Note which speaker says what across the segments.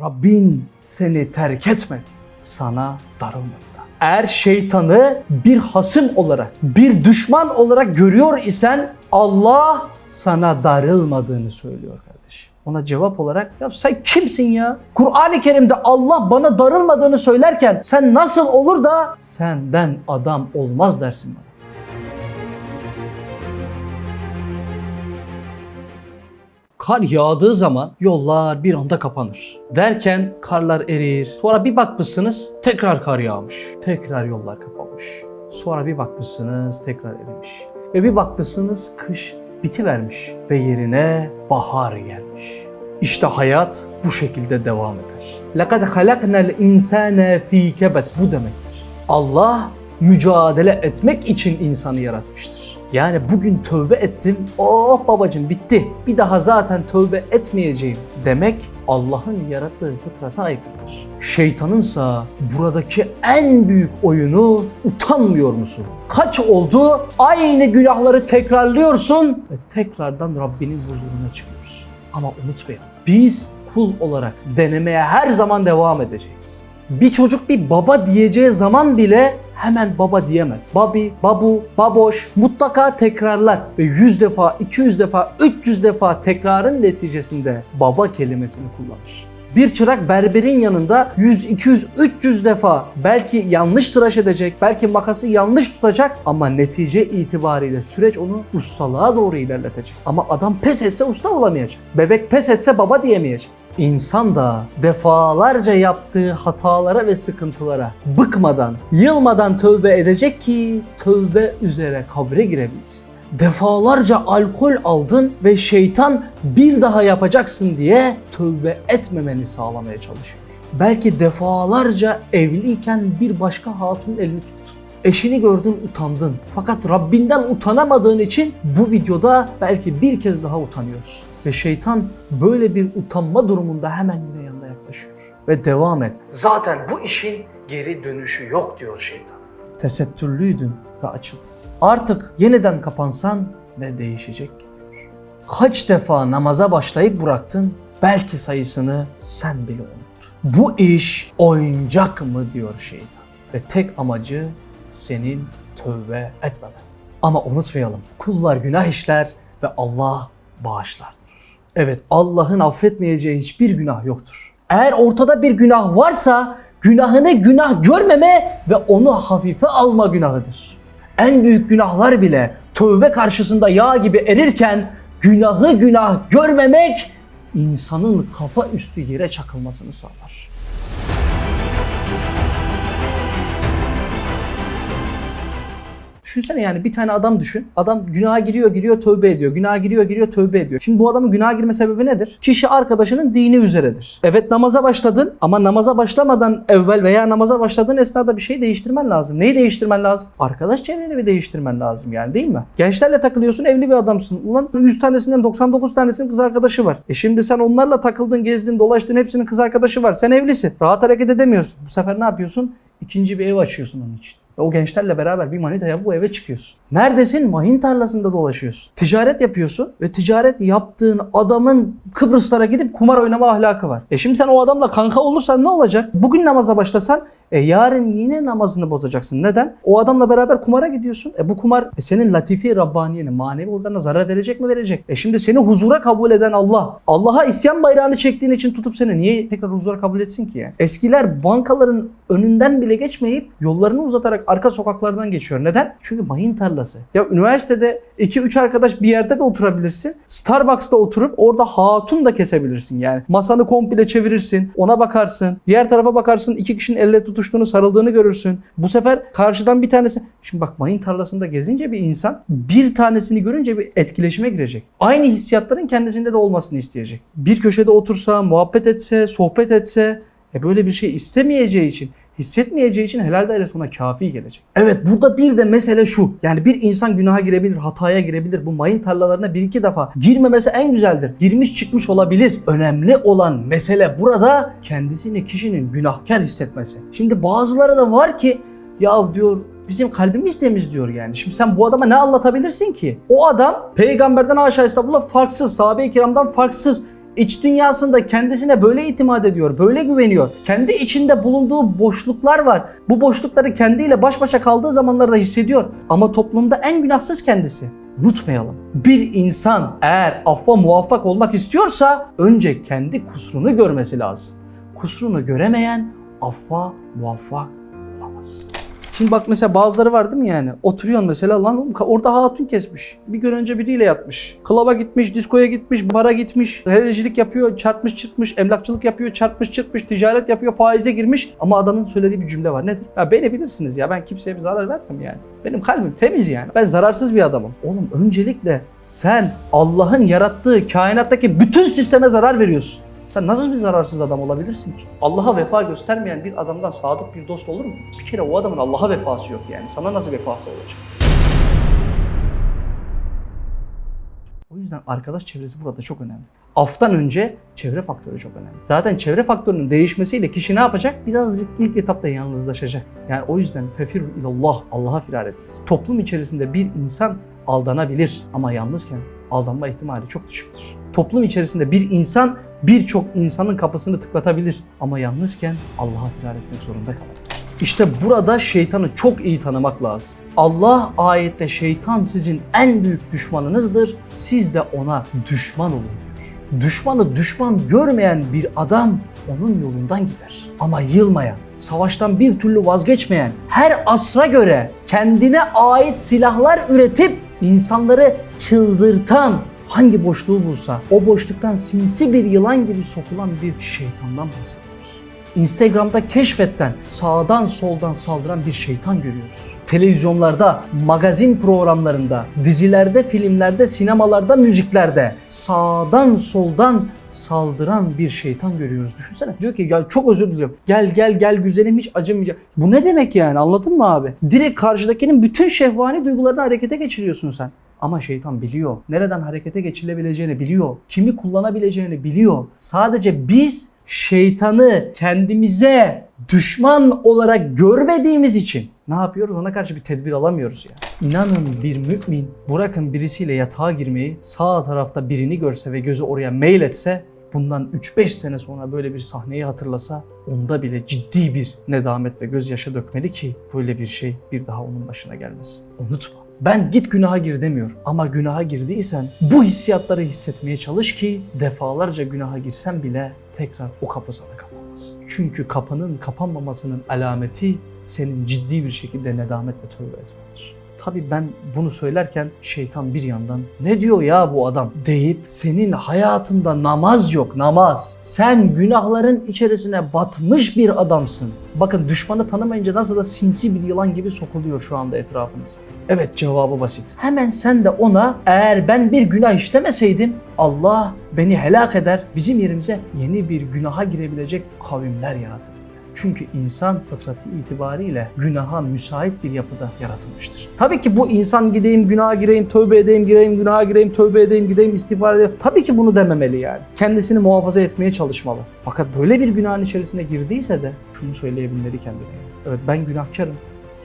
Speaker 1: Rabbin seni terk etmedi. Sana darılmadı da. Eğer şeytanı bir hasım olarak, bir düşman olarak görüyor isen Allah sana darılmadığını söylüyor kardeşim. Ona cevap olarak ya sen kimsin ya? Kur'an-ı Kerim'de Allah bana darılmadığını söylerken sen nasıl olur da senden adam olmaz dersin bana. Kar yağdığı zaman yollar bir anda kapanır. Derken karlar erir. Sonra bir bakmışsınız tekrar kar yağmış. Tekrar yollar kapanmış. Sonra bir bakmışsınız tekrar erimiş. Ve bir bakmışsınız kış bitivermiş ve yerine bahar gelmiş. İşte hayat bu şekilde devam eder. لَقَدْ خَلَقْنَا الْاِنْسَانَ ف۪ي كَبَتْ Bu demektir. Allah mücadele etmek için insanı yaratmıştır. Yani bugün tövbe ettim, oh babacım bitti. Bir daha zaten tövbe etmeyeceğim demek Allah'ın yarattığı fıtrata aykırıdır. Şeytanınsa buradaki en büyük oyunu utanmıyor musun? Kaç oldu? Aynı günahları tekrarlıyorsun ve tekrardan Rabbinin huzuruna çıkıyorsun. Ama unutmayalım. Biz kul olarak denemeye her zaman devam edeceğiz. Bir çocuk bir baba diyeceği zaman bile hemen baba diyemez. Babi, babu, baboş mutlaka tekrarlar ve 100 defa, 200 defa, 300 defa tekrarın neticesinde baba kelimesini kullanır. Bir çırak berberin yanında 100, 200, 300 defa belki yanlış tıraş edecek, belki makası yanlış tutacak ama netice itibariyle süreç onu ustalığa doğru ilerletecek. Ama adam pes etse usta olamayacak. Bebek pes etse baba diyemeyecek. İnsan da defalarca yaptığı hatalara ve sıkıntılara bıkmadan, yılmadan tövbe edecek ki tövbe üzere kabre girebilsin. Defalarca alkol aldın ve şeytan bir daha yapacaksın diye tövbe etmemeni sağlamaya çalışıyor. Belki defalarca evliyken bir başka hatunun elini tuttun. Eşini gördün utandın. Fakat Rabbinden utanamadığın için bu videoda belki bir kez daha utanıyorsun. Ve şeytan böyle bir utanma durumunda hemen yine yanına yaklaşıyor. Ve devam et. Zaten bu işin geri dönüşü yok diyor şeytan. Tesettürlüydün ve açıldın. Artık yeniden kapansan ne değişecek diyor. Kaç defa namaza başlayıp bıraktın belki sayısını sen bile unuttun. Bu iş oyuncak mı diyor şeytan. Ve tek amacı senin tövbe etmemen. Ama unutmayalım kullar günah işler ve Allah bağışlar. Evet Allah'ın affetmeyeceği hiçbir günah yoktur. Eğer ortada bir günah varsa günahını günah görmeme ve onu hafife alma günahıdır. En büyük günahlar bile tövbe karşısında yağ gibi erirken günahı günah görmemek insanın kafa üstü yere çakılmasını sağlar. Düşünsene yani bir tane adam düşün. Adam günaha giriyor giriyor tövbe ediyor. Günaha giriyor giriyor tövbe ediyor. Şimdi bu adamın günaha girme sebebi nedir? Kişi arkadaşının dini üzeredir. Evet namaza başladın ama namaza başlamadan evvel veya namaza başladığın esnada bir şey değiştirmen lazım. Neyi değiştirmen lazım? Arkadaş çevreni bir değiştirmen lazım yani değil mi? Gençlerle takılıyorsun evli bir adamsın. Ulan 100 tanesinden 99 tanesinin kız arkadaşı var. E şimdi sen onlarla takıldın, gezdin, dolaştın hepsinin kız arkadaşı var. Sen evlisin. Rahat hareket edemiyorsun. Bu sefer ne yapıyorsun? İkinci bir ev açıyorsun onun için. Ve o gençlerle beraber bir manitaya bu eve çıkıyorsun. Neredesin? Mayın tarlasında dolaşıyorsun. Ticaret yapıyorsun ve ticaret yaptığın adamın Kıbrıslara gidip kumar oynama ahlakı var. E şimdi sen o adamla kanka olursan ne olacak? Bugün namaza başlasan e yarın yine namazını bozacaksın. Neden? O adamla beraber kumara gidiyorsun. E bu kumar e senin latifi Rabbaniye'ne, manevi organına zarar verecek mi? Verecek. E şimdi seni huzura kabul eden Allah. Allah'a isyan bayrağını çektiğin için tutup seni niye tekrar huzura kabul etsin ki ya? Eskiler bankaların önünden bile geçmeyip yollarını uzatarak arka sokaklardan geçiyor. Neden? Çünkü mayın tarlası. Ya üniversitede 2-3 arkadaş bir yerde de oturabilirsin. Starbucks'ta oturup orada hatun da kesebilirsin yani. Masanı komple çevirirsin. Ona bakarsın. Diğer tarafa bakarsın. iki kişinin elle tutuştuğunu, sarıldığını görürsün. Bu sefer karşıdan bir tanesi... Şimdi bak mayın tarlasında gezince bir insan bir tanesini görünce bir etkileşime girecek. Aynı hissiyatların kendisinde de olmasını isteyecek. Bir köşede otursa, muhabbet etse, sohbet etse e böyle bir şey istemeyeceği için hissetmeyeceği için helal dairesi ona kafi gelecek. Evet burada bir de mesele şu. Yani bir insan günaha girebilir, hataya girebilir. Bu mayın tarlalarına bir iki defa girmemesi en güzeldir. Girmiş çıkmış olabilir. Önemli olan mesele burada kendisini kişinin günahkar hissetmesi. Şimdi bazıları da var ki ya diyor bizim kalbimiz temiz diyor yani. Şimdi sen bu adama ne anlatabilirsin ki? O adam peygamberden aşağı estağfurullah farksız, sahabe-i kiramdan farksız İç dünyasında kendisine böyle itimat ediyor, böyle güveniyor. Kendi içinde bulunduğu boşluklar var. Bu boşlukları kendiyle baş başa kaldığı zamanlarda hissediyor. Ama toplumda en günahsız kendisi. Unutmayalım. Bir insan eğer affa muvaffak olmak istiyorsa önce kendi kusurunu görmesi lazım. Kusurunu göremeyen affa muvaffak olamaz. Şimdi bak mesela bazıları var değil mi yani? Oturuyorsun mesela lan orada hatun kesmiş. Bir gün önce biriyle yatmış. Klaba gitmiş, diskoya gitmiş, bara gitmiş. Herecilik yapıyor, çarpmış çırpmış, emlakçılık yapıyor, çarpmış çırpmış, ticaret yapıyor, faize girmiş. Ama adamın söylediği bir cümle var. Nedir? Ya beni bilirsiniz ya ben kimseye bir zarar vermem yani. Benim kalbim temiz yani. Ben zararsız bir adamım. Oğlum öncelikle sen Allah'ın yarattığı kainattaki bütün sisteme zarar veriyorsun. Sen nasıl bir zararsız adam olabilirsin ki? Allah'a vefa göstermeyen bir adamdan sadık bir dost olur mu? Bir kere o adamın Allah'a vefası yok yani. Sana nasıl vefası olacak? O yüzden arkadaş çevresi burada çok önemli. Aftan önce çevre faktörü çok önemli. Zaten çevre faktörünün değişmesiyle kişi ne yapacak? Birazcık ilk etapta yalnızlaşacak. Yani o yüzden fefir ilallah, Allah'a firar ediniz. Toplum içerisinde bir insan aldanabilir ama yalnızken aldanma ihtimali çok düşüktür. Toplum içerisinde bir insan birçok insanın kapısını tıklatabilir ama yalnızken Allah'a firar etmek zorunda kalır. İşte burada şeytanı çok iyi tanımak lazım. Allah ayette şeytan sizin en büyük düşmanınızdır. Siz de ona düşman olun diyor. Düşmanı düşman görmeyen bir adam onun yolundan gider. Ama yılmayan, savaştan bir türlü vazgeçmeyen, her asra göre kendine ait silahlar üretip insanları çıldırtan hangi boşluğu bulsa o boşluktan sinsi bir yılan gibi sokulan bir şeytandan bahsediyoruz. Instagram'da keşfetten sağdan soldan saldıran bir şeytan görüyoruz. Televizyonlarda, magazin programlarında, dizilerde, filmlerde, sinemalarda, müziklerde sağdan soldan saldıran bir şeytan görüyoruz. Düşünsene. Diyor ki ya çok özür diliyorum. Gel gel gel güzelim hiç acımayacak. Bu ne demek yani anladın mı abi? Direkt karşıdakinin bütün şehvani duygularını harekete geçiriyorsun sen. Ama şeytan biliyor. Nereden harekete geçilebileceğini biliyor. Kimi kullanabileceğini biliyor. Sadece biz şeytanı kendimize düşman olarak görmediğimiz için ne yapıyoruz? Ona karşı bir tedbir alamıyoruz ya. İnanın bir mümin bırakın birisiyle yatağa girmeyi sağ tarafta birini görse ve gözü oraya mail etse bundan 3-5 sene sonra böyle bir sahneyi hatırlasa onda bile ciddi bir nedamet ve gözyaşı dökmeli ki böyle bir şey bir daha onun başına gelmesin. Unutma. Ben git günaha gir demiyorum. Ama günaha girdiysen bu hissiyatları hissetmeye çalış ki defalarca günaha girsen bile tekrar o kapı sana kapanmaz. Çünkü kapının kapanmamasının alameti senin ciddi bir şekilde nedamet ve tövbe etmendir. Tabii ben bunu söylerken şeytan bir yandan ne diyor ya bu adam deyip senin hayatında namaz yok namaz. Sen günahların içerisine batmış bir adamsın. Bakın düşmanı tanımayınca nasıl da sinsi bir yılan gibi sokuluyor şu anda etrafınıza. Evet cevabı basit. Hemen sen de ona eğer ben bir günah işlemeseydim Allah beni helak eder bizim yerimize yeni bir günaha girebilecek kavimler yaratır. Çünkü insan fıtratı itibariyle günaha müsait bir yapıda yaratılmıştır. Tabii ki bu insan gideyim günaha gireyim, tövbe edeyim, gireyim, günaha gireyim, tövbe edeyim, gideyim, istiğfar edeyim. Tabii ki bunu dememeli yani. Kendisini muhafaza etmeye çalışmalı. Fakat böyle bir günahın içerisine girdiyse de şunu söyleyebilmeli kendine. Evet ben günahkarım.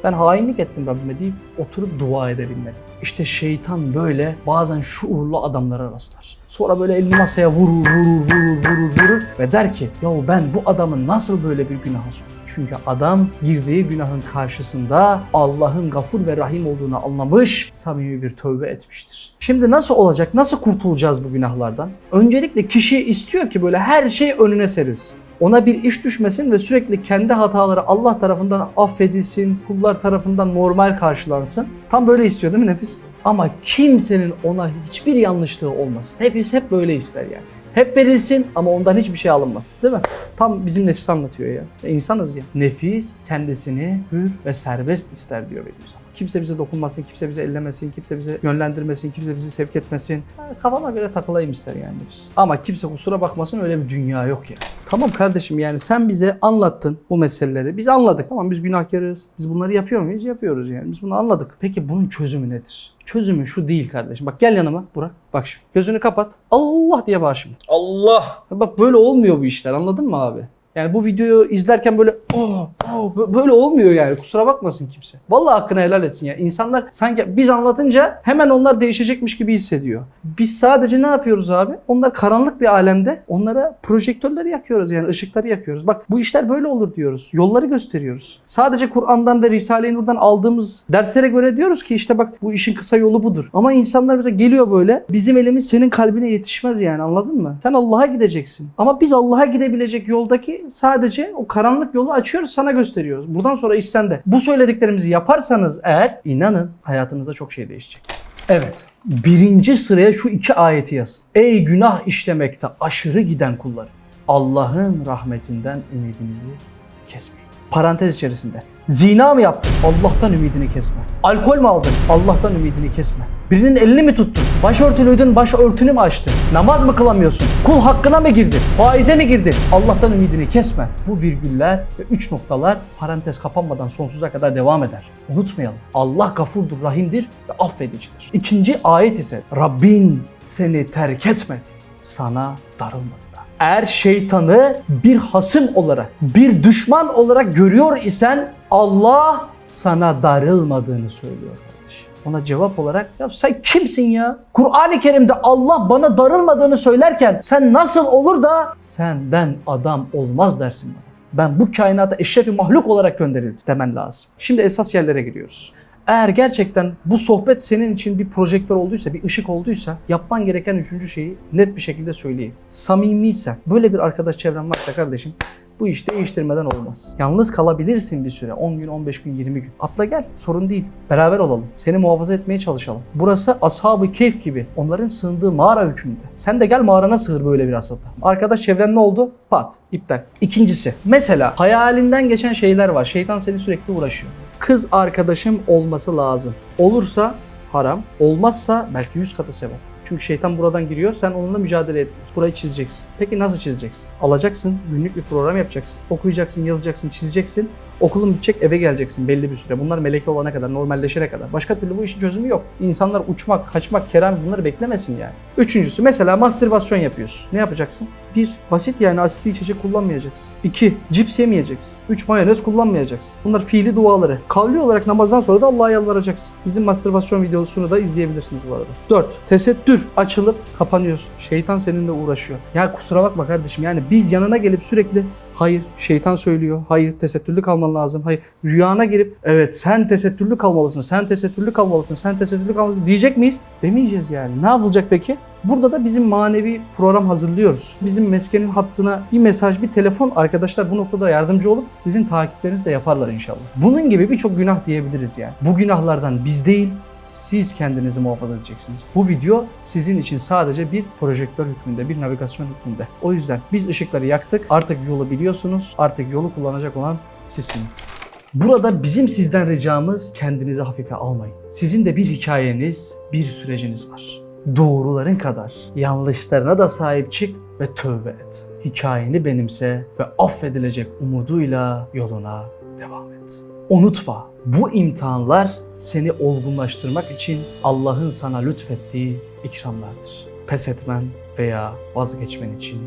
Speaker 1: Ben hainlik ettim Rabbime deyip oturup dua edebilmeli. İşte şeytan böyle bazen şuurlu adamlara rastlar. Sonra böyle elini masaya vurur, vurur, vurur, vurur, vurur ve der ki ya ben bu adamın nasıl böyle bir günaha soktum? Çünkü adam girdiği günahın karşısında Allah'ın gafur ve rahim olduğunu anlamış, samimi bir tövbe etmiştir. Şimdi nasıl olacak? Nasıl kurtulacağız bu günahlardan? Öncelikle kişi istiyor ki böyle her şey önüne serilsin ona bir iş düşmesin ve sürekli kendi hataları Allah tarafından affedilsin, kullar tarafından normal karşılansın. Tam böyle istiyor değil mi nefis? Ama kimsenin ona hiçbir yanlışlığı olmasın. Nefis hep böyle ister yani. Hep verilsin ama ondan hiçbir şey alınmasın değil mi? Tam bizim nefis anlatıyor ya. ya insanız ya. Nefis kendisini hür ve serbest ister diyor Bediüzzaman. Kimse bize dokunmasın, kimse bize ellemesin, kimse bize yönlendirmesin, kimse bizi sevk etmesin. Ha, kafama göre takılayım ister yani nefis. Ama kimse kusura bakmasın öyle bir dünya yok ya. Tamam kardeşim yani sen bize anlattın bu meseleleri. Biz anladık. Tamam biz günahkarız. Biz bunları yapıyor muyuz? Yapıyoruz yani. Biz bunu anladık. Peki bunun çözümü nedir? Çözümü şu değil kardeşim. Bak gel yanıma Burak. Bak şimdi. Gözünü kapat. Allah diye bağır şimdi.
Speaker 2: Allah.
Speaker 1: Bak böyle olmuyor bu işler anladın mı abi? Yani bu videoyu izlerken böyle "Aa, böyle olmuyor yani kusura bakmasın kimse. Vallahi hakkını helal etsin ya. İnsanlar sanki biz anlatınca hemen onlar değişecekmiş gibi hissediyor. Biz sadece ne yapıyoruz abi? Onlar karanlık bir alemde onlara projektörleri yakıyoruz yani ışıkları yakıyoruz. Bak bu işler böyle olur diyoruz. Yolları gösteriyoruz. Sadece Kur'an'dan ve Risale-i Nur'dan aldığımız derslere göre diyoruz ki işte bak bu işin kısa yolu budur. Ama insanlar bize geliyor böyle bizim elimiz senin kalbine yetişmez yani anladın mı? Sen Allah'a gideceksin. Ama biz Allah'a gidebilecek yoldaki sadece o karanlık yolu açıyoruz sana gösteriyoruz. Buradan sonra iş sende. Bu söylediklerimizi yaparsanız eğer inanın hayatınızda çok şey değişecek. Evet. Birinci sıraya şu iki ayeti yazın. Ey günah işlemekte aşırı giden kulları. Allah'ın rahmetinden ümidinizi kesmeyin. Parantez içerisinde. Zina mı yaptın? Allah'tan ümidini kesme. Alkol mü aldın? Allah'tan ümidini kesme. Birinin elini mi tuttun? Başörtülüydün, başörtünü mü açtın? Namaz mı kılamıyorsun? Kul hakkına mı girdin? Faize mi girdin? Allah'tan ümidini kesme. Bu virgüller ve üç noktalar parantez kapanmadan sonsuza kadar devam eder. Unutmayalım. Allah gafurdur, rahimdir ve affedicidir. İkinci ayet ise Rabbin seni terk etmedi. Sana darılmadı da. Eğer şeytanı bir hasım olarak, bir düşman olarak görüyor isen Allah sana darılmadığını söylüyor kardeşim. Ona cevap olarak ya sen kimsin ya? Kur'an-ı Kerim'de Allah bana darılmadığını söylerken sen nasıl olur da senden adam olmaz dersin bana. Ben bu kainata eşrefi mahluk olarak gönderildim demen lazım. Şimdi esas yerlere giriyoruz. Eğer gerçekten bu sohbet senin için bir projektör olduysa, bir ışık olduysa yapman gereken üçüncü şeyi net bir şekilde söyleyeyim. Samimiysen, böyle bir arkadaş çevren varsa kardeşim bu iş değiştirmeden olmaz. Yalnız kalabilirsin bir süre. 10 gün, 15 gün, 20 gün. Atla gel. Sorun değil. Beraber olalım. Seni muhafaza etmeye çalışalım. Burası ashab-ı keyf gibi. Onların sığındığı mağara hükmünde. Sen de gel mağarana sığır böyle bir asılda. Arkadaş çevren ne oldu? Pat. iptal. İkincisi. Mesela hayalinden geçen şeyler var. Şeytan seni sürekli uğraşıyor. Kız arkadaşım olması lazım. Olursa haram. Olmazsa belki yüz katı sevap. Çünkü şeytan buradan giriyor. Sen onunla mücadele ediyorsun. Burayı çizeceksin. Peki nasıl çizeceksin? Alacaksın. Günlük bir program yapacaksın. Okuyacaksın, yazacaksın, çizeceksin. Okulun bitecek eve geleceksin belli bir süre. Bunlar meleke olana kadar, normalleşene kadar. Başka türlü bu işin çözümü yok. İnsanlar uçmak, kaçmak, kerem bunları beklemesin yani. Üçüncüsü mesela mastürbasyon yapıyorsun. Ne yapacaksın? Bir, basit yani asitli içecek kullanmayacaksın. İki, cips yemeyeceksin. Üç, mayonez kullanmayacaksın. Bunlar fiili duaları. Kavli olarak namazdan sonra da Allah'a yalvaracaksın. Bizim mastürbasyon videosunu da izleyebilirsiniz bu arada. Dört, tesettür açılıp kapanıyorsun. Şeytan seninle uğraşıyor. Ya kusura bakma kardeşim yani biz yanına gelip sürekli Hayır şeytan söylüyor. Hayır tesettürlü kalman lazım. Hayır rüyana girip evet sen tesettürlü kalmalısın. Sen tesettürlü kalmalısın. Sen tesettürlü kalmalısın diyecek miyiz? Demeyeceğiz yani. Ne yapılacak peki? Burada da bizim manevi program hazırlıyoruz. Bizim meskenin hattına bir mesaj, bir telefon arkadaşlar bu noktada yardımcı olup sizin takiplerinizi de yaparlar inşallah. Bunun gibi birçok günah diyebiliriz yani. Bu günahlardan biz değil, siz kendinizi muhafaza edeceksiniz. Bu video sizin için sadece bir projektör hükmünde, bir navigasyon hükmünde. O yüzden biz ışıkları yaktık. Artık yolu biliyorsunuz. Artık yolu kullanacak olan sizsiniz. Burada bizim sizden ricamız kendinizi hafife almayın. Sizin de bir hikayeniz, bir süreciniz var. Doğruların kadar yanlışlarına da sahip çık ve tövbe et. Hikayeni benimse ve affedilecek umuduyla yoluna devam et. Unutma, bu imtihanlar seni olgunlaştırmak için Allah'ın sana lütfettiği ikramlardır. Pes etmen veya vazgeçmen için